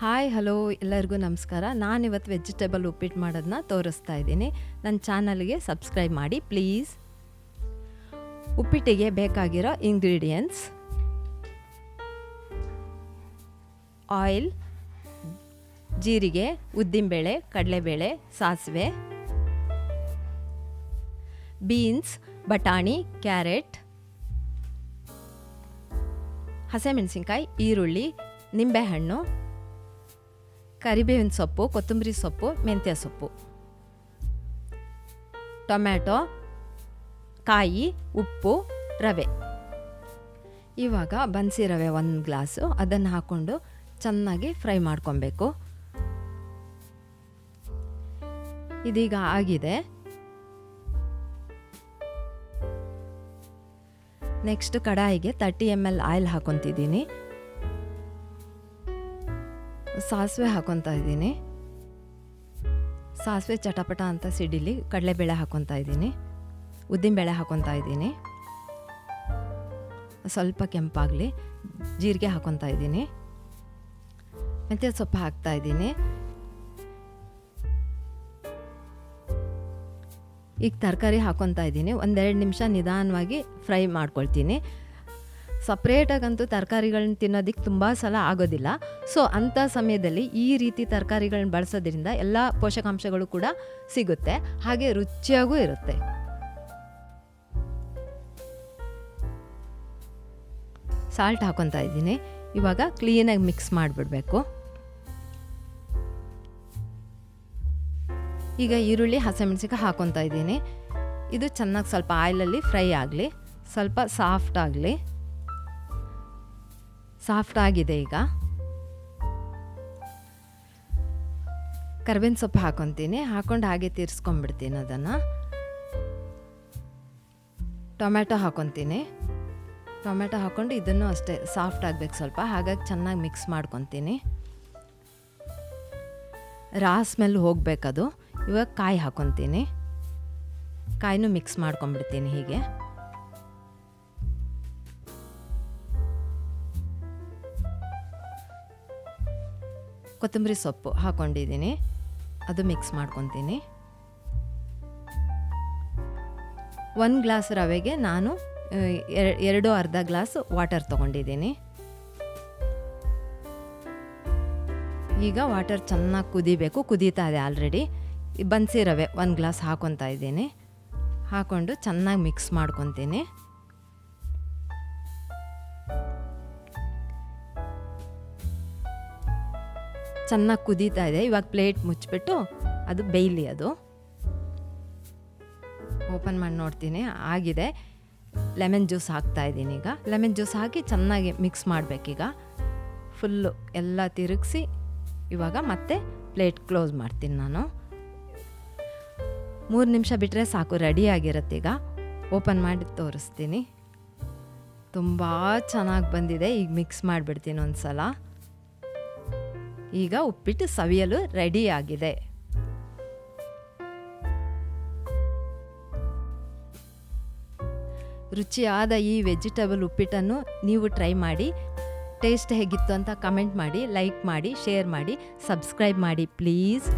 Hi, hello, ಎಲ್ಲರಿಗೂ ನಮಸ್ಕಾರ. ನಾನಿವತ್ತು ವೆಜಿಟೇಬಲ್ ಉಪ್ಪಿಟ್ಟು ಮಾಡೋದನ್ನ ತೋರಿಸ್ತಾ ಇದ್ದೀನಿ. ನನ್ನ ಚಾನಲ್ಗೆ ಸಬ್ಸ್ಕ್ರೈಬ್ ಮಾಡಿ, ಪ್ಲೀಸ್. ಉಪ್ಪಿಟ್ಟಿಗೆ ಬೇಕಾಗಿರೋ ಇಂಗ್ರೀಡಿಯೆಂಟ್ಸ್. ಆಯಿಲ್, ಜೀರಿಗೆ, ಉದ್ದಿನಬೇಳೆ, ಕಡಲೆಬೇಳೆ, ಸಾಸಿವೆ. ಬೀನ್ಸ್, ಬಟಾಣಿ, ಕ್ಯಾರೆಟ್. ಹಸಿಮೆಣಸಿನ್ಕಾಯಿ, ಈರುಳ್ಳಿ, ನಿಂಬೆಹಣ್ಣು. ಕರಿಬೇವಿನ ಸೊಪ್ಪು, ಕೊತ್ತಂಬರಿ ಸೊಪ್ಪು, ಮೆಂತ್ಯ ಸೊಪ್ಪು. ಟೊಮ್ಯಾಟೊ, ಕಾಯಿ, ಉಪ್ಪು, ರವೆ. ಇವಾಗ ಬನ್ಸಿ ರವೆ ಒಂದು ಗ್ಲಾಸು. ಅದನ್ನು ಹಾಕ್ಕೊಂಡು ಚೆನ್ನಾಗಿ ಫ್ರೈ ಮಾಡ್ಕೊಬೇಕು. ಇದೀಗ ಆಗಿದೆ. ನೆಕ್ಸ್ಟ್ ಕಡಾಯಿಗೆ ತರ್ಟಿ ಎಂ ಎಲ್ ಆಯಿಲ್ ಹಾಕೊತಿದ್ದೀನಿ. ಸಾಸಿವೆ ಹಾಕೊತಾ ಇದ್ದೀನಿ. ಸಾಸಿವೆ ಚಟಪಟ ಅಂತ ಸಿಡಿಲಿ ಕಡಲೆಬೇಳೆ ಹಾಕೊತಾ ಇದ್ದೀನಿ. ಉದ್ದಿನಬೇಳೆ ಹಾಕೊತಾ ಇದ್ದೀನಿ. ಸ್ವಲ್ಪ ಕೆಂಪಾಗಲಿ ಜೀರಿಗೆ ಹಾಕೊತಾ ಇದ್ದೀನಿ. ಮೆಂತ್ಯ ಸೊಪ್ಪು ಹಾಕ್ತಾ ಇದ್ದೀನಿ. ಈಗ ತರಕಾರಿ ಹಾಕೊತಾ ಇದ್ದೀನಿ. ಒಂದೆರಡು ನಿಮಿಷ ನಿಧಾನವಾಗಿ ಫ್ರೈ ಮಾಡ್ಕೊಳ್ತೀನಿ. ಸಪ್ರೇಟಾಗಂತೂ ತರಕಾರಿಗಳನ್ನ ತಿನ್ನೋದಕ್ಕೆ ತುಂಬ ಸಲ ಆಗೋದಿಲ್ಲ. ಸೊ ಅಂಥ ಸಮಯದಲ್ಲಿ ಈ ರೀತಿ ತರಕಾರಿಗಳನ್ನ ಬಳಸೋದ್ರಿಂದ ಎಲ್ಲ ಪೋಷಕಾಂಶಗಳು ಕೂಡ ಸಿಗುತ್ತೆ. ಹಾಗೆ ರುಚಿಯಾಗೂ ಇರುತ್ತೆ. ಸಾಲ್ಟ್ ಹಾಕೊತಾ ಇದ್ದೀನಿ. ಇವಾಗ ಕ್ಲೀನಾಗಿ ಮಿಕ್ಸ್ ಮಾಡಿಬಿಡ್ಬೇಕು. ಈಗ ಈರುಳ್ಳಿ ಹಸಿಮೆಣಸಿಕಾಯಿ ಹಾಕೊತಾ ಇದ್ದೀನಿ. ಇದು ಚೆನ್ನಾಗಿ ಸ್ವಲ್ಪ ಆಯಿಲಲ್ಲಿ ಫ್ರೈ ಆಗಲಿ. ಸ್ವಲ್ಪ ಸಾಫ್ಟ್ ಆಗಲಿ. ಸಾಫ್ಟ್ ಆಗಿದೆ ಈಗ. ಕರ್ಬೇವಿನ ಸೊಪ್ಪು ಹಾಕೊತೀನಿ. ಹಾಕೊಂಡು ಹಾಗೆ ತೀರಿಸ್ಕೊಂಡ್ಬಿಡ್ತೀನಿ ಅದನ್ನು. ಟೊಮ್ಯಾಟೊ ಹಾಕೊತೀನಿ. ಟೊಮ್ಯಾಟೊ ಹಾಕ್ಕೊಂಡು ಇದನ್ನು ಅಷ್ಟೇ ಸಾಫ್ಟ್ ಆಗಬೇಕು ಸ್ವಲ್ಪ. ಹಾಗಾಗಿ ಚೆನ್ನಾಗಿ ಮಿಕ್ಸ್ ಮಾಡ್ಕೊತೀನಿ. ರಾ ಸ್ಮೆಲ್ ಹೋಗಬೇಕದು. ಇವಾಗ ಕಾಯಿ ಹಾಕೊತೀನಿ. ಕಾಯಿನೂ ಮಿಕ್ಸ್ ಮಾಡ್ಕೊಂಬಿಡ್ತೀನಿ ಹೀಗೆ. ಕೊತ್ತಂಬರಿ ಸೊಪ್ಪು ಹಾಕ್ಕೊಂಡಿದ್ದೀನಿ ಅದು ಮಿಕ್ಸ್ ಮಾಡ್ಕೊತೀನಿ. ಒಂದು ಗ್ಲಾಸ್ ರವೆಗೆ ನಾನು ಎರಡು ಅರ್ಧ ಗ್ಲಾಸ್ ವಾಟರ್ ತೊಗೊಂಡಿದ್ದೀನಿ. ಈಗ ವಾಟರ್ ಚೆನ್ನಾಗಿ ಕುದಿಬೇಕು. ಕುದೀತಾ ಇದೆ ಆಲ್ರೆಡಿ. ಬನ್ಸಿ ರವೆ ಒಂದು ಗ್ಲಾಸ್ ಹಾಕೊತಾ ಇದ್ದೀನಿ. ಹಾಕ್ಕೊಂಡು ಚೆನ್ನಾಗಿ ಮಿಕ್ಸ್ ಮಾಡ್ಕೊತೀನಿ. ಚೆನ್ನಾಗಿ ಕುದೀತಾ ಇದೆ. ಇವಾಗ ಪ್ಲೇಟ್ ಮುಚ್ಚಿಬಿಟ್ಟು ಅದು ಬೇಯಲಿ ಅದು. ಓಪನ್ ಮಾಡಿ ನೋಡ್ತೀನಿ. ಆಗಿದೆ. ಲೆಮನ್ ಜ್ಯೂಸ್ ಹಾಕ್ತಾ ಇದ್ದೀನಿ ಈಗ. ಲೆಮನ್ ಜ್ಯೂಸ್ ಹಾಕಿ ಚೆನ್ನಾಗಿ ಮಿಕ್ಸ್ ಮಾಡಬೇಕೀಗ. ಫುಲ್ಲು ಎಲ್ಲ ತಿರುಗಿಸಿ ಇವಾಗ ಮತ್ತೆ ಪ್ಲೇಟ್ ಕ್ಲೋಸ್ ಮಾಡ್ತೀನಿ ನಾನು. ಮೂರು ನಿಮಿಷ ಬಿಟ್ಟರೆ ಸಾಕು ರೆಡಿಯಾಗಿರುತ್ತೆ ಈಗ. ಓಪನ್ ಮಾಡಿ ತೋರಿಸ್ತೀನಿ. ತುಂಬ ಚೆನ್ನಾಗಿ ಬಂದಿದೆ. ಈಗ ಮಿಕ್ಸ್ ಮಾಡಿಬಿಡ್ತೀನಿ ಒಂದು ಸಲ ಈಗ ಉಪ್ಪಿಟ್ಟು ಸವಿಯಲು ರೆಡಿಯಾಗಿದೆ. ರುಚಿಯಾದ ಈ ವೆಜಿಟೇಬಲ್ ಉಪ್ಪಿಟ್ಟನ್ನು ನೀವು ಟ್ರೈ ಮಾಡಿ. ಟೇಸ್ಟ್ ಹೇಗಿತ್ತು ಅಂತ ಕಮೆಂಟ್ ಮಾಡಿ, ಲೈಕ್ ಮಾಡಿ, ಶೇರ್ ಮಾಡಿ, ಸಬ್ಸ್ಕ್ರೈಬ್ ಮಾಡಿ ಪ್ಲೀಸ್.